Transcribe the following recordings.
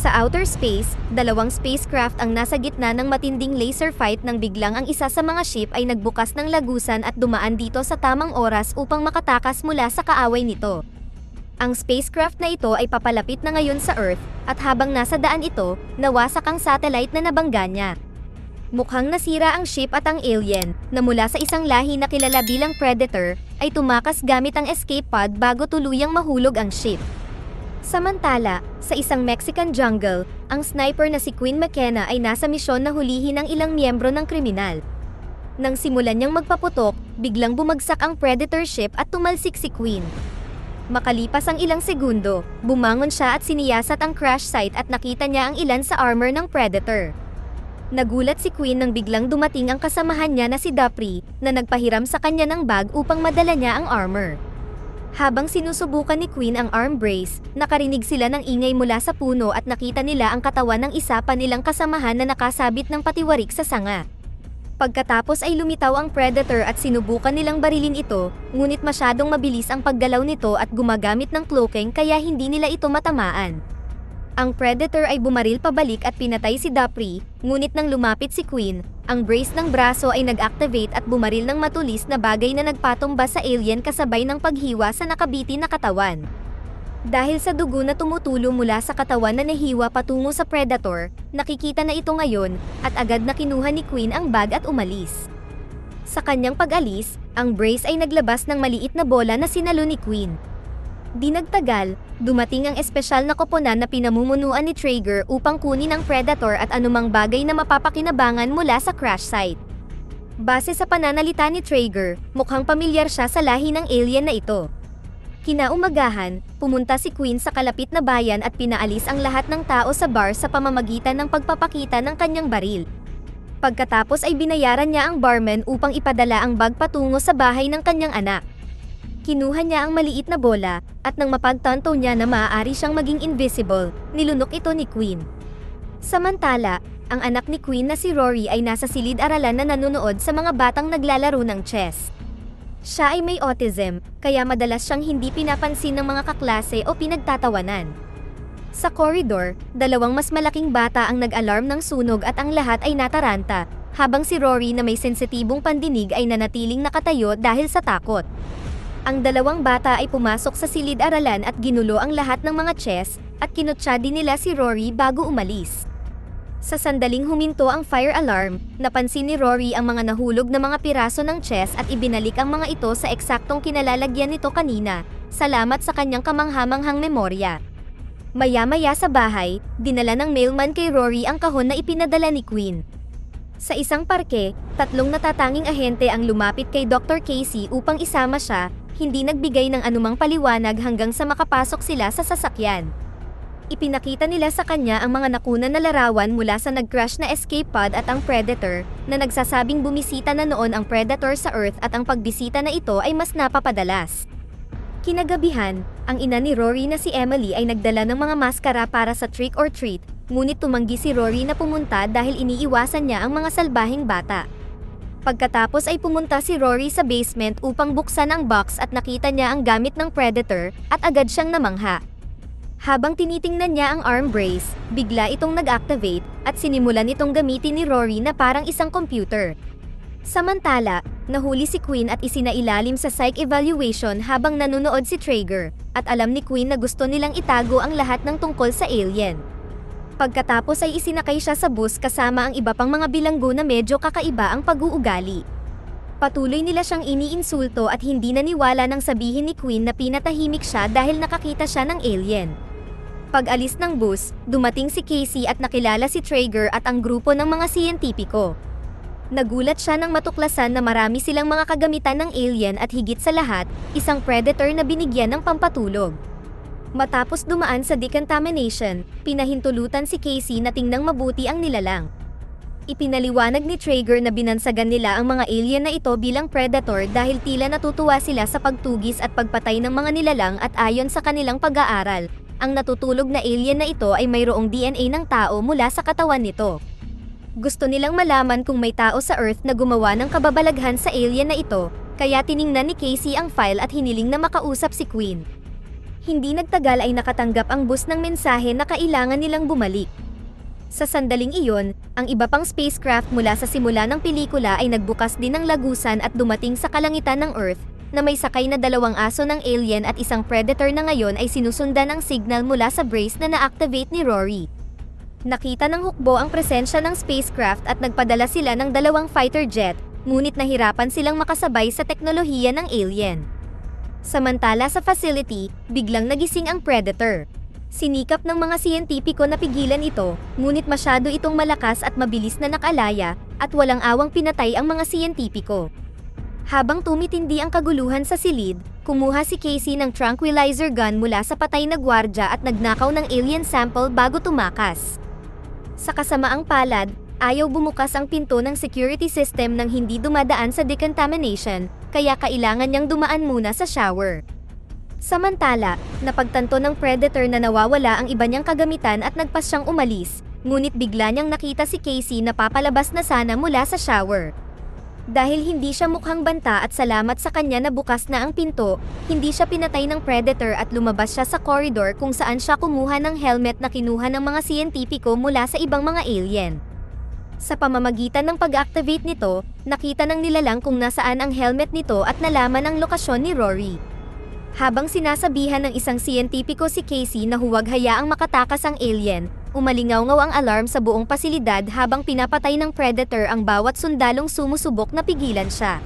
Sa outer space, dalawang spacecraft ang nasa gitna ng matinding laser fight nang biglang ang isa sa mga ship ay nagbukas ng lagusan at dumaan dito sa tamang oras upang makatakas mula sa kaaway nito. Ang spacecraft na ito ay papalapit na ngayon sa Earth at habang nasa daan ito, nawasak ang satellite na nabangga niya. Mukhang nasira ang ship at ang alien, na mula sa isang lahi na kilala bilang Predator, ay tumakas gamit ang escape pod bago tuluyang mahulog ang ship. Samantala, sa isang Mexican jungle, ang sniper na si Queen McKenna ay nasa misyon na hulihin ang ilang miyembro ng kriminal. Nang simulan niyang magpaputok, biglang bumagsak ang Predator ship at tumalsik si Queen. Makalipas ang ilang segundo, bumangon siya at siniyasat ang crash site at nakita niya ang ilan sa armor ng Predator. Nagulat si Queen nang biglang dumating ang kasamahan niya na si Dapri, na nagpahiram sa kanya ng bag upang madala niya ang armor. Habang sinusubukan ni Queen ang arm brace, nakarinig sila ng ingay mula sa puno at nakita nila ang katawan ng isa pa nilang kasamahan na nakasabit ng patiwarik sa sanga. Pagkatapos ay lumitaw ang Predator at sinubukan nilang barilin ito, ngunit masyadong mabilis ang paggalaw nito at gumagamit ng cloaking kaya hindi nila ito matamaan. Ang Predator ay bumaril pabalik at pinatay si Dapri, ngunit nang lumapit si Queen, ang brace ng braso ay nag-activate at bumaril ng matulis na bagay na nagpatumba sa alien kasabay ng paghiwa sa nakabiti na katawan. Dahil sa dugo na tumutulo mula sa katawan na nahiwa patungo sa Predator, nakikita na ito ngayon, at agad na kinuha ni Queen ang bag at umalis. Sa kanyang pag-alis, ang brace ay naglabas ng maliit na bola na sinalo ni Queen. Di nagtagal, dumating ang espesyal na koponan na pinamumunuan ni Traeger upang kunin ang Predator at anumang bagay na mapapakinabangan mula sa crash site. Base sa pananalita ni Traeger, mukhang pamilyar siya sa lahi ng alien na ito. Kinaumagahan, pumunta si Queen sa kalapit na bayan at pinaalis ang lahat ng tao sa bar sa pamamagitan ng pagpapakita ng kanyang baril. Pagkatapos ay binayaran niya ang barman upang ipadala ang bag patungo sa bahay ng kanyang anak. Kinuha niya ang maliit na bola, at nang mapagtanto niya na maaari siyang maging invisible, nilunok ito ni Queen. Samantala, ang anak ni Queen na si Rory ay nasa silid-aralan na nanonood sa mga batang naglalaro ng chess. Siya ay may autism, kaya madalas siyang hindi pinapansin ng mga kaklase o pinagtatawanan. Sa corridor, dalawang mas malaking bata ang nag-alarm ng sunog at ang lahat ay nataranta, habang si Rory na may sensitibong pandinig ay nanatiling nakatayo dahil sa takot. Ang dalawang bata ay pumasok sa silid-aralan at ginulo ang lahat ng mga chess, at kinutsa din nila si Rory bago umalis. Sa sandaling huminto ang fire alarm, napansin ni Rory ang mga nahulog na mga piraso ng chess at ibinalik ang mga ito sa eksaktong kinalalagyan nito kanina, salamat sa kanyang kamanghamanghang memorya. Maya-maya sa bahay, dinala ng mailman kay Rory ang kahon na ipinadala ni Queen. Sa isang parke, tatlong natatanging ahente ang lumapit kay Dr. Casey upang isama siya, hindi nagbigay ng anumang paliwanag hanggang sa makapasok sila sa sasakyan. Ipinakita nila sa kanya ang mga nakunan na larawan mula sa nag-crash na escape pod at ang Predator, na nagsasabing bumisita na noon ang Predator sa Earth at ang pagbisita na ito ay mas napapadalas. Kinagabihan, ang ina ni Rory na si Emily ay nagdala ng mga maskara para sa trick or treat, ngunit tumanggi si Rory na pumunta dahil iniiwasan niya ang mga salbahing bata. Pagkatapos ay pumunta si Rory sa basement upang buksan ang box at nakita niya ang gamit ng Predator at agad siyang namangha. Habang tinitingnan niya ang arm brace, bigla itong nag-activate at sinimulan itong gamitin ni Rory na parang isang computer. Samantala, nahuli si Queen at isinailalim sa psych evaluation habang nanonood si Traeger, at alam ni Queen na gusto nilang itago ang lahat ng tungkol sa alien. Pagkatapos ay isinakay siya sa bus kasama ang iba pang mga bilanggo na medyo kakaiba ang pag-uugali. Patuloy nila siyang iniinsulto at hindi naniwala nang sabihin ni Queen na pinatahimik siya dahil nakakita siya ng alien. Pag-alis ng bus, dumating si Casey at nakilala si Traeger at ang grupo ng mga siyentipiko. Nagulat siya nang matuklasan na marami silang mga kagamitan ng alien at higit sa lahat, isang predator na binigyan ng pampatulog. Matapos dumaan sa decontamination, pinahintulutan si Casey na tingnang mabuti ang nilalang. Ipinaliwanag ni Traeger na binansagan nila ang mga alien na ito bilang predator dahil tila natutuwa sila sa pagtugis at pagpatay ng mga nilalang at ayon sa kanilang pag-aaral, ang natutulog na alien na ito ay mayroong DNA ng tao mula sa katawan nito. Gusto nilang malaman kung may tao sa Earth na gumawa ng kababalaghan sa alien na ito, kaya tiningnan ni Casey ang file at hiniling na makausap si Queen. Hindi nagtagal ay nakatanggap ang bus ng mensahe na kailangan nilang bumalik. Sa sandaling iyon, ang iba pang spacecraft mula sa simula ng pelikula ay nagbukas din ng lagusan at dumating sa kalangitan ng Earth, na may sakay na dalawang aso ng alien at isang predator na ngayon ay sinusundan ng signal mula sa brace na na-activate ni Rory. Nakita ng hukbo ang presensya ng spacecraft at nagpadala sila ng dalawang fighter jet, ngunit nahirapan silang makasabay sa teknolohiya ng alien. Samantala sa facility, biglang nagising ang predator. Sinikap ng mga siyentipiko na pigilan ito, ngunit masyado itong malakas at mabilis na nakalaya, at walang awang pinatay ang mga siyentipiko. Habang tumitindi ang kaguluhan sa silid, kumuha si Casey ng tranquilizer gun mula sa patay na gwardya at nagnakaw ng alien sample bago tumakas. Sa kasamaang palad, ayaw bumukas ang pinto ng security system nang hindi dumadaan sa decontamination, kaya kailangan niyang dumaan muna sa shower. Samantala, napagtanto ng predator na nawawala ang iba niyang kagamitan at nagpas siyang umalis, ngunit bigla niyang nakita si Casey na papalabas na sana mula sa shower. Dahil hindi siya mukhang banta at salamat sa kanya na bukas na ang pinto, hindi siya pinatay ng predator at lumabas siya sa corridor kung saan siya kumuha ng helmet na kinuha ng mga siyentipiko mula sa ibang mga alien. Sa pamamagitan ng pag-activate nito, nakita ng nilalang kung nasaan ang helmet nito at nalaman ang lokasyon ni Rory. Habang sinasabihan ng isang siyentipiko si Casey na huwag hayaang makatakas ang alien, umalingaw-ngaw ang alarm sa buong pasilidad habang pinapatay ng predator ang bawat sundalong sumusubok na pigilan siya.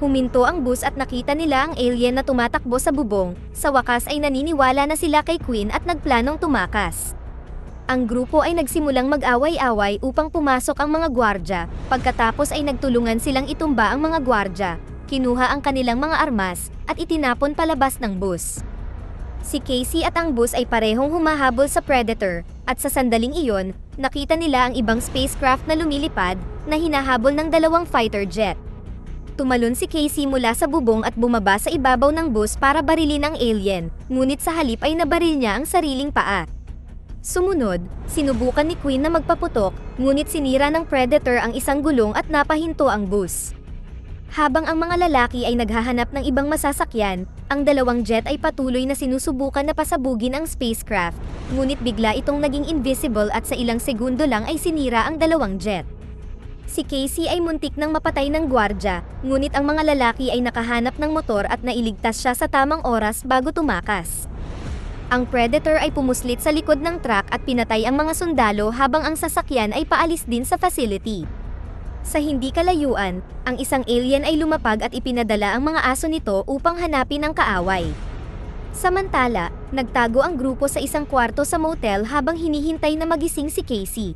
Huminto ang bus at nakita nila ang alien na tumatakbo sa bubong, sa wakas ay naniniwala na sila kay Queen at nagplanong tumakas. Ang grupo ay nagsimulang mag-away-away upang pumasok ang mga gwardya, pagkatapos ay nagtulungan silang itumba ang mga gwardya, kinuha ang kanilang mga armas, at itinapon palabas ng bus. Si Casey at ang bus ay parehong humahabol sa Predator, at sa sandaling iyon, nakita nila ang ibang spacecraft na lumilipad, na hinahabol ng dalawang fighter jet. Tumalon si Casey mula sa bubong at bumaba sa ibabaw ng bus para barilin ang alien, ngunit sa halip ay nabaril niya ang sariling paa. Sumunod, sinubukan ni Queen na magpaputok, ngunit sinira ng Predator ang isang gulong at napahinto ang bus. Habang ang mga lalaki ay naghahanap ng ibang masasakyan, ang dalawang jet ay patuloy na sinusubukan na pasabugin ang spacecraft, ngunit bigla itong naging invisible at sa ilang segundo lang ay sinira ang dalawang jet. Si Casey ay muntik nang mapatay ng gwardya, ngunit ang mga lalaki ay nakahanap ng motor at nailigtas siya sa tamang oras bago tumakas. Ang Predator ay pumuslit sa likod ng truck at pinatay ang mga sundalo habang ang sasakyan ay paalis din sa facility. Sa hindi kalayuan, ang isang alien ay lumapag at ipinadala ang mga aso nito upang hanapin ang kaaway. Samantala, nagtago ang grupo sa isang kwarto sa motel habang hinihintay na magising si Casey.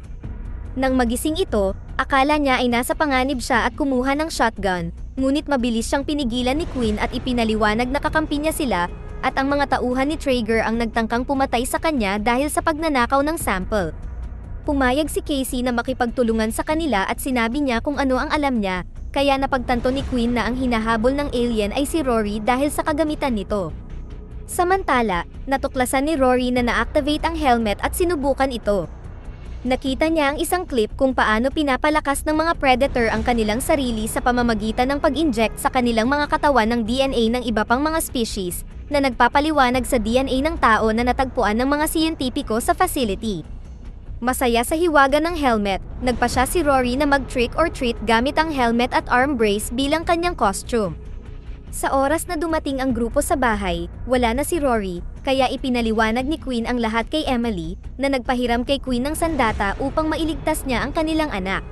Nang magising ito, akala niya ay nasa panganib siya at kumuha ng shotgun, ngunit mabilis siyang pinigilan ni Queen at ipinaliwanag na kakampi niya sila, at ang mga tauhan ni Traeger ang nagtangkang pumatay sa kanya dahil sa pagnanakaw ng sample. Pumayag si Casey na makipagtulungan sa kanila at sinabi niya kung ano ang alam niya, kaya napagtanto ni Queen na ang hinahabol ng alien ay si Rory dahil sa kagamitan nito. Samantala, natuklasan ni Rory na na-activate ang helmet at sinubukan ito. Nakita niya ang isang clip kung paano pinapalakas ng mga predator ang kanilang sarili sa pamamagitan ng pag-inject sa kanilang mga katawan ng DNA ng iba pang mga species, na nagpapaliwanag sa DNA ng tao na natagpuan ng mga siyentipiko sa facility. Masaya sa hiwaga ng helmet, nagpa siya si Rory na mag-trick or treat gamit ang helmet at arm brace bilang kanyang costume. Sa oras na dumating ang grupo sa bahay, wala na si Rory, kaya ipinaliwanag ni Queen ang lahat kay Emily, na nagpahiram kay Queen ng sandata upang mailigtas niya ang kanilang anak.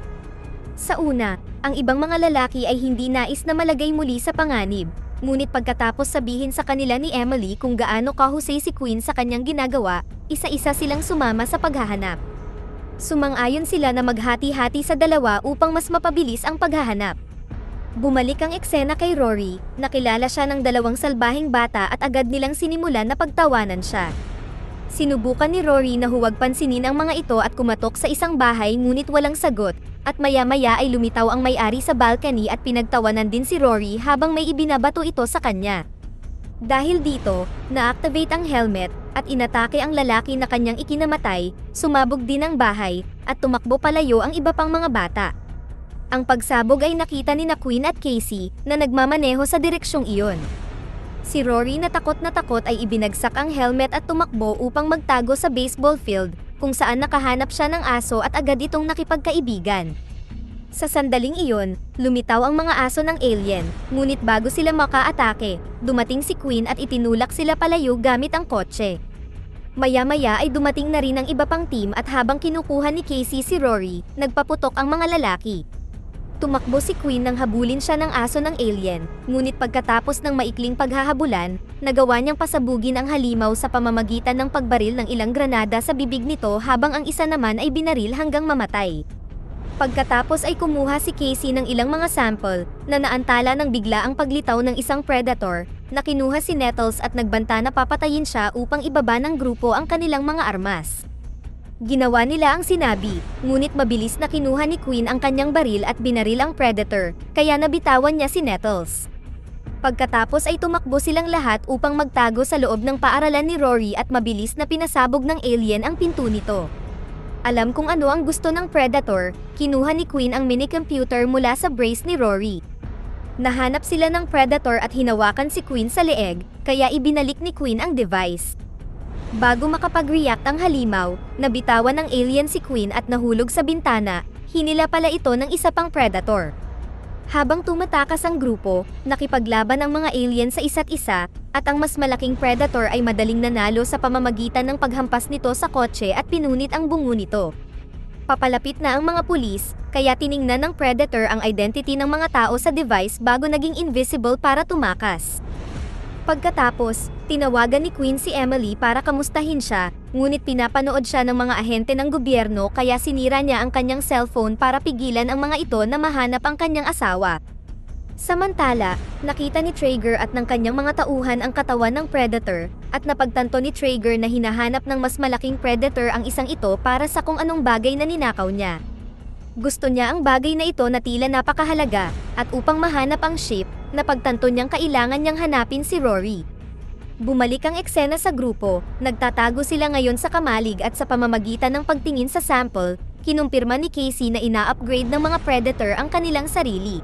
Sa una, ang ibang mga lalaki ay hindi nais na malagay muli sa panganib, ngunit pagkatapos sabihin sa kanila ni Emily kung gaano kahusay si Queen sa kanyang ginagawa, isa-isa silang sumama sa paghahanap. Sumang-ayon sila na maghati-hati sa dalawa upang mas mapabilis ang paghahanap. Bumalik ang eksena kay Rory, nakilala siya ng dalawang salbahing bata at agad nilang sinimulan na pagtawanan siya. Sinubukan ni Rory na huwag pansinin ang mga ito at kumatok sa isang bahay ngunit walang sagot, at maya-maya ay lumitaw ang may-ari sa balcony at pinagtawanan din si Rory habang may ibinabato ito sa kanya. Dahil dito, na-activate ang helmet at inatake ang lalaki na kanyang ikinamatay, sumabog din ang bahay, at tumakbo palayo ang iba pang mga bata. Ang pagsabog ay nakita ni na Queen at Casey na nagmamaneho sa direksyong iyon. Si Rory na takot na takot ay ibinagsak ang helmet at tumakbo upang magtago sa baseball field, kung saan nakahanap siya ng aso at agad itong nakipagkaibigan. Sa sandaling iyon, lumitaw ang mga aso ng alien, ngunit bago sila makaatake, dumating si Queen at itinulak sila palayo gamit ang kotse. Maya-maya ay dumating na rin ang iba pang team at habang kinukuha ni Casey si Rory, nagpaputok ang mga lalaki. Tumakbo si Queen nang habulin siya ng aso ng alien, ngunit pagkatapos ng maikling paghahabulan, nagawa niyang pasabugin ang halimaw sa pamamagitan ng pagbaril ng ilang granada sa bibig nito habang ang isa naman ay binaril hanggang mamatay. Pagkatapos ay kumuha si Casey ng ilang mga sample na naantala ng bigla ang paglitaw ng isang predator na kinuha si Nettles at nagbanta na papatayin siya upang ibaba ng grupo ang kanilang mga armas. Ginawa nila ang sinabi, ngunit mabilis na kinuha ni Queen ang kanyang baril at binaril ang predator, kaya nabitawan niya si Nettles. Pagkatapos ay tumakbo silang lahat upang magtago sa loob ng paaralan ni Rory at mabilis na pinasabog ng alien ang pinto nito. Alam kung ano ang gusto ng Predator, kinuha ni Queen ang mini-computer mula sa brace ni Rory. Nahanap sila ng Predator at hinawakan si Queen sa leeg, kaya ibinalik ni Queen ang device. Bago makapag-react ang halimaw, nabitawan ng alien si Queen at nahulog sa bintana, hinila pala ito ng isa pang Predator. Habang tumatakas ang grupo, nakipaglaban ang mga alien sa isa't isa, at ang mas malaking predator ay madaling nanalo sa pamamagitan ng paghampas nito sa kotse at pinunit ang bungo nito. Papalapit na ang mga pulis, kaya tiningnan ng predator ang identity ng mga tao sa device bago naging invisible para tumakas. Pagkatapos, tinawagan ni Queen si Emily para kamustahin siya, ngunit pinapanood siya ng mga ahente ng gobyerno kaya sinira niya ang kanyang cellphone para pigilan ang mga ito na mahanap ang kanyang asawa. Samantala, nakita ni Traeger at ng kanyang mga tauhan ang katawan ng Predator, at napagtanto ni Traeger na hinahanap ng mas malaking Predator ang isang ito para sa kung anong bagay na ninakaw niya. Gusto niya ang bagay na ito na tila napakahalaga, at upang mahanap ang ship, napagtanto niyang kailangan niyang hanapin si Rory. Bumalik ang eksena sa grupo, nagtatago sila ngayon sa kamalig at sa pamamagitan ng pagtingin sa sample, kinumpirma ni Casey na ina-upgrade ng mga Predator ang kanilang sarili.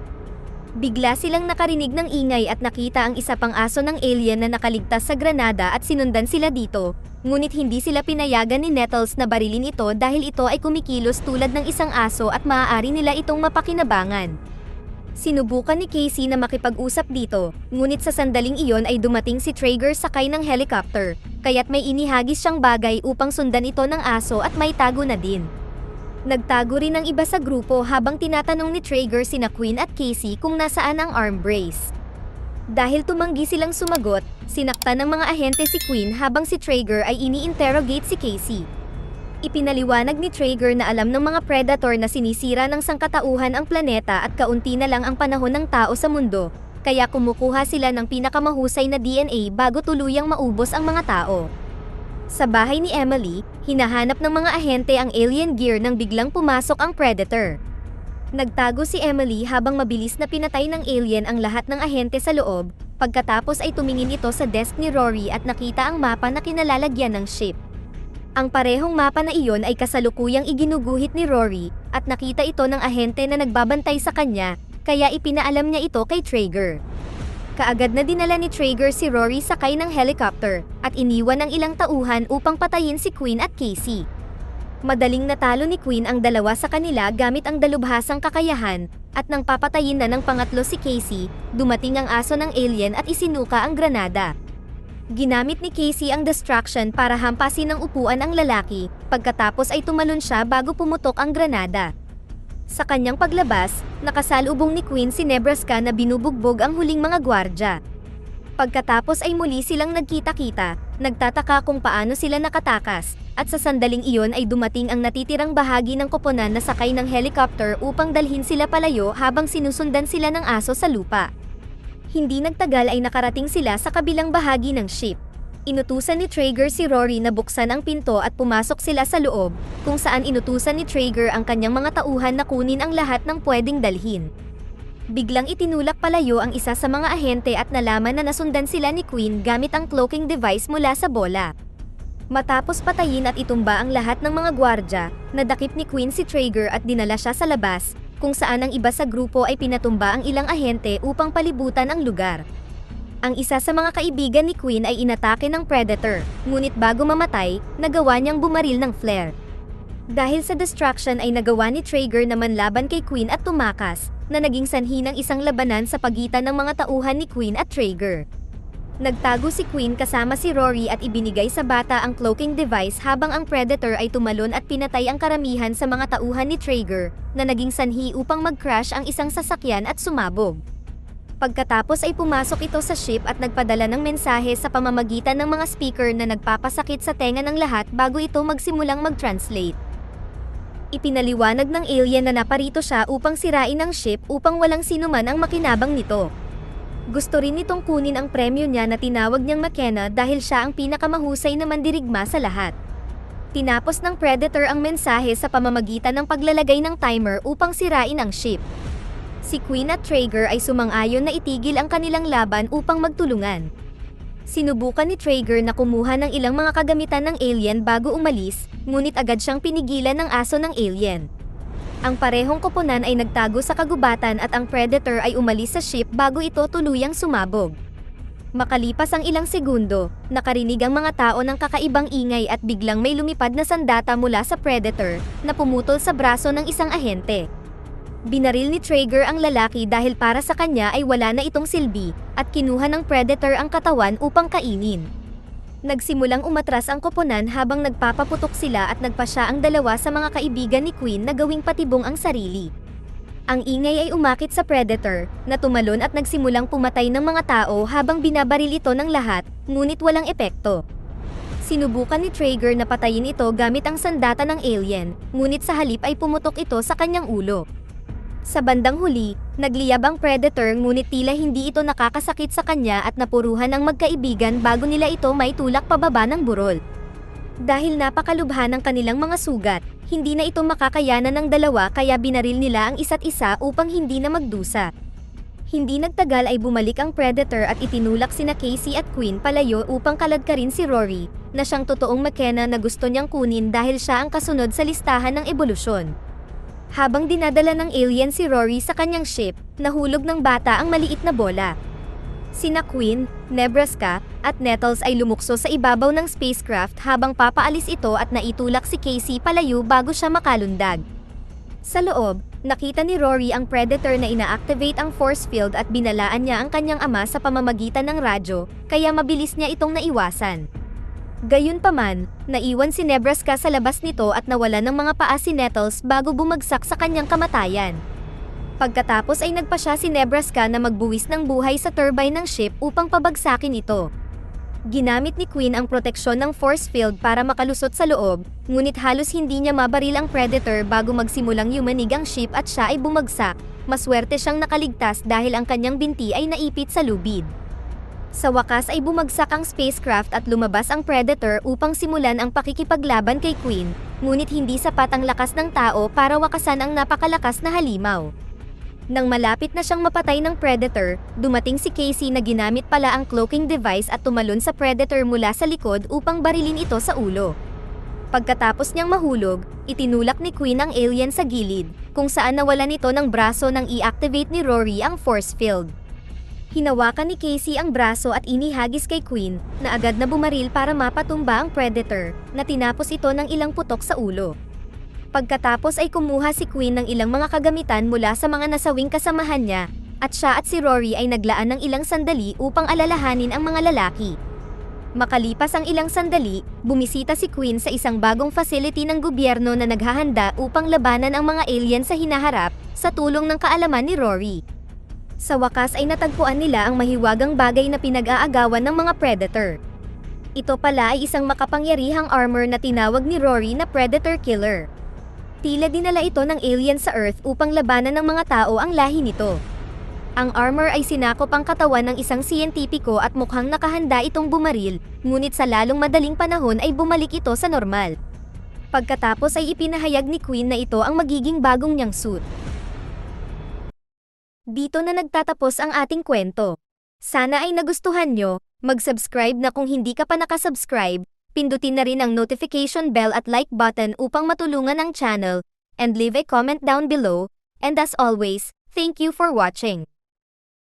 Bigla silang nakarinig ng ingay at nakita ang isa pang aso ng alien na nakaligtas sa granada at sinundan sila dito, ngunit hindi sila pinayagan ni Nettles na barilin ito dahil ito ay kumikilos tulad ng isang aso at maaari nila itong mapakinabangan. Sinubukan ni Casey na makipag-usap dito, ngunit sa sandaling iyon ay dumating si Traeger sakay ng helicopter, kaya't may inihagis siyang bagay upang sundan ito ng aso at may tago na din. Nagtago rin ang iba sa grupo habang tinatanong ni Traeger sina Queen at Casey kung nasaan ang arm brace. Dahil tumanggi silang sumagot, sinaktan ng mga ahente si Queen habang si Traeger ay ini-interrogate si Casey. Ipinaliwanag ni Traeger na alam ng mga predator na sinisira ng sangkatauhan ang planeta at kaunti na lang ang panahon ng tao sa mundo, kaya kumukuha sila ng pinakamahusay na DNA bago tuluyang maubos ang mga tao. Sa bahay ni Emily, hinahanap ng mga ahente ang alien gear nang biglang pumasok ang predator. Nagtago si Emily habang mabilis na pinatay ng alien ang lahat ng ahente sa loob, pagkatapos ay tumingin ito sa desk ni Rory at nakita ang mapa na kinalalagyan ng ship. Ang parehong mapa na iyon ay kasalukuyang iginuguhit ni Rory, at nakita ito ng ahente na nagbabantay sa kanya, kaya ipinaalam niya ito kay Traeger. Kaagad na dinala ni Traeger si Rory sakay ng helicopter, at iniwan ang ilang tauhan upang patayin si Queen at Casey. Madaling natalo ni Queen ang dalawa sa kanila gamit ang dalubhasang kakayahan, at nang papatayin na ng pangatlo si Casey, dumating ang aso ng alien at isinuka ang granada. Ginamit ni Casey ang distraction para hampasin ng upuan ang lalaki, pagkatapos ay tumalon siya bago pumutok ang granada. Sa kanyang paglabas, nakasalubong ni Queen si Nebraska na binubugbog ang huling mga gwardya. Pagkatapos ay muli silang nagkita-kita, nagtataka kung paano sila nakatakas, at sa sandaling iyon ay dumating ang natitirang bahagi ng koponan na sakay ng helicopter upang dalhin sila palayo habang sinusundan sila ng aso sa lupa. Hindi nagtagal ay nakarating sila sa kabilang bahagi ng ship. Inutusan ni Traeger si Rory na buksan ang pinto at pumasok sila sa loob, kung saan inutusan ni Traeger ang kanyang mga tauhan na kunin ang lahat ng pwedeng dalhin. Biglang itinulak palayo ang isa sa mga ahente at nalaman na nasundan sila ni Queen gamit ang cloaking device mula sa bola. Matapos patayin at itumba ang lahat ng mga gwardya, nadakip ni Queen si Traeger at dinala siya sa labas, kung saan ang iba sa grupo ay pinatumba ang ilang ahente upang palibutan ang lugar. Ang isa sa mga kaibigan ni Queen ay inatake ng Predator, ngunit bago mamatay, nagawa niyang bumaril ng flare. Dahil sa distraction ay nagawa ni Traeger na manlaban kay Queen at tumakas, na naging sanhi ng isang labanan sa pagitan ng mga tauhan ni Queen at Traeger. Nagtago si Queen kasama si Rory at ibinigay sa bata ang cloaking device habang ang Predator ay tumalon at pinatay ang karamihan sa mga tauhan ni Traeger, na naging sanhi upang mag-crash ang isang sasakyan at sumabog. Pagkatapos ay pumasok ito sa ship at nagpadala ng mensahe sa pamamagitan ng mga speaker na nagpapasakit sa tenga ng lahat bago ito magsimulang mag-translate. Ipinaliwanag ng alien na naparito siya upang sirain ang ship upang walang sinuman ang makinabang nito. Gusto rin nitong kunin ang premyo niya na tinawag niyang McKenna dahil siya ang pinakamahusay na mandirigma sa lahat. Tinapos ng Predator ang mensahe sa pamamagitan ng paglalagay ng timer upang sirain ang ship. Si Queen at Traeger ay sumang-ayon na itigil ang kanilang laban upang magtulungan. Sinubukan ni Traeger na kumuha ng ilang mga kagamitan ng alien bago umalis, ngunit agad siyang pinigilan ng aso ng alien. Ang parehong koponan ay nagtago sa kagubatan at ang Predator ay umalis sa ship bago ito tuluyang sumabog. Makalipas ang ilang segundo, nakarinig ang mga tao ng kakaibang ingay at biglang may lumipad na sandata mula sa Predator na pumutol sa braso ng isang ahente. Binaril ni Traeger ang lalaki dahil para sa kanya ay wala na itong silbi, at kinuha ng Predator ang katawan upang kainin. Nagsimulang umatras ang koponan habang nagpapaputok sila at nagpasya ang dalawa sa mga kaibigan ni Queen na gawing patibong ang sarili. Ang ingay ay umakit sa Predator, na tumalon at nagsimulang pumatay ng mga tao habang binabaril ito ng lahat, ngunit walang epekto. Sinubukan ni Traeger na patayin ito gamit ang sandata ng alien, ngunit sa halip ay pumutok ito sa kanyang ulo. Sa bandang huli, nagliyab ang Predator ngunit tila hindi ito nakakasakit sa kanya at napuruhan ang magkaibigan bago nila ito may tulak pababa ng burol. Dahil napakalubha ng kanilang mga sugat, hindi na ito makakayanan ng dalawa kaya binaril nila ang isa't isa upang hindi na magdusa. Hindi nagtagal ay bumalik ang Predator at itinulak sina Casey at Queen palayo upang kaladkarin si Rory, na siyang totoong McKenna na gusto niyang kunin dahil siya ang kasunod sa listahan ng ebolusyon. Habang dinadala ng alien si Rory sa kanyang ship, nahulog ng bata ang maliit na bola. Sina Queen, Nebraska, at Nettles ay lumukso sa ibabaw ng spacecraft habang papaalis ito at naitulak si Casey palayo bago siya makalundag. Sa loob, nakita ni Rory ang Predator na ina-activate ang force field at binalaan niya ang kanyang ama sa pamamagitan ng radyo, kaya mabilis niya itong naiwasan. Gayunpaman, naiwan si Nebraska sa labas nito at nawala ng mga paa si Nettles bago bumagsak sa kanyang kamatayan. Pagkatapos ay nagpa siya si Nebraska na magbuwis ng buhay sa turbine ng ship upang pabagsakin ito. Ginamit ni Queen ang proteksyon ng force field para makalusot sa loob, ngunit halos hindi niya mabaril ang Predator bago magsimulang yumanig ang ship at siya ay bumagsak. Maswerte siyang nakaligtas dahil ang kanyang binti ay naipit sa lubid. Sa wakas ay bumagsak ang spacecraft at lumabas ang Predator upang simulan ang pakikipaglaban kay Queen, ngunit hindi sapat ang lakas ng tao para wakasan ang napakalakas na halimaw. Nang malapit na siyang mapatay ng Predator, dumating si Casey na ginamit pala ang cloaking device at tumalon sa Predator mula sa likod upang barilin ito sa ulo. Pagkatapos niyang mahulog, itinulak ni Queen ang alien sa gilid, kung saan nawalan ito ng braso nang i-activate ni Rory ang force field. Hinawakan ni Casey ang braso at inihagis kay Queen, na agad na bumaril para mapatumba ang Predator, na tinapos ito ng ilang putok sa ulo. Pagkatapos ay kumuha si Queen ng ilang mga kagamitan mula sa mga nasawing kasamahan niya, at siya at si Rory ay naglaan ng ilang sandali upang alalahanin ang mga lalaki. Makalipas ang ilang sandali, bumisita si Queen sa isang bagong facility ng gobyerno na naghahanda upang labanan ang mga alien sa hinaharap, sa tulong ng kaalaman ni Rory. Sa wakas ay natagpuan nila ang mahiwagang bagay na pinag-aagawan ng mga predator. Ito pala ay isang makapangyarihang armor na tinawag ni Rory na Predator Killer. Tila dinala ito ng alien sa Earth upang labanan ng mga tao ang lahi nito. Ang armor ay sinakop ang katawan ng isang siyentipiko at mukhang nakahanda itong bumaril, ngunit sa lalong madaling panahon ay bumalik ito sa normal. Pagkatapos ay ipinahayag ni Queen na ito ang magiging bagong niyang suit. Dito na nagtatapos ang ating kwento. Sana ay nagustuhan nyo, mag-subscribe na kung hindi ka pa nakasubscribe, pindutin na rin ang notification bell at like button upang matulungan ang channel, and leave a comment down below, and as always, thank you for watching.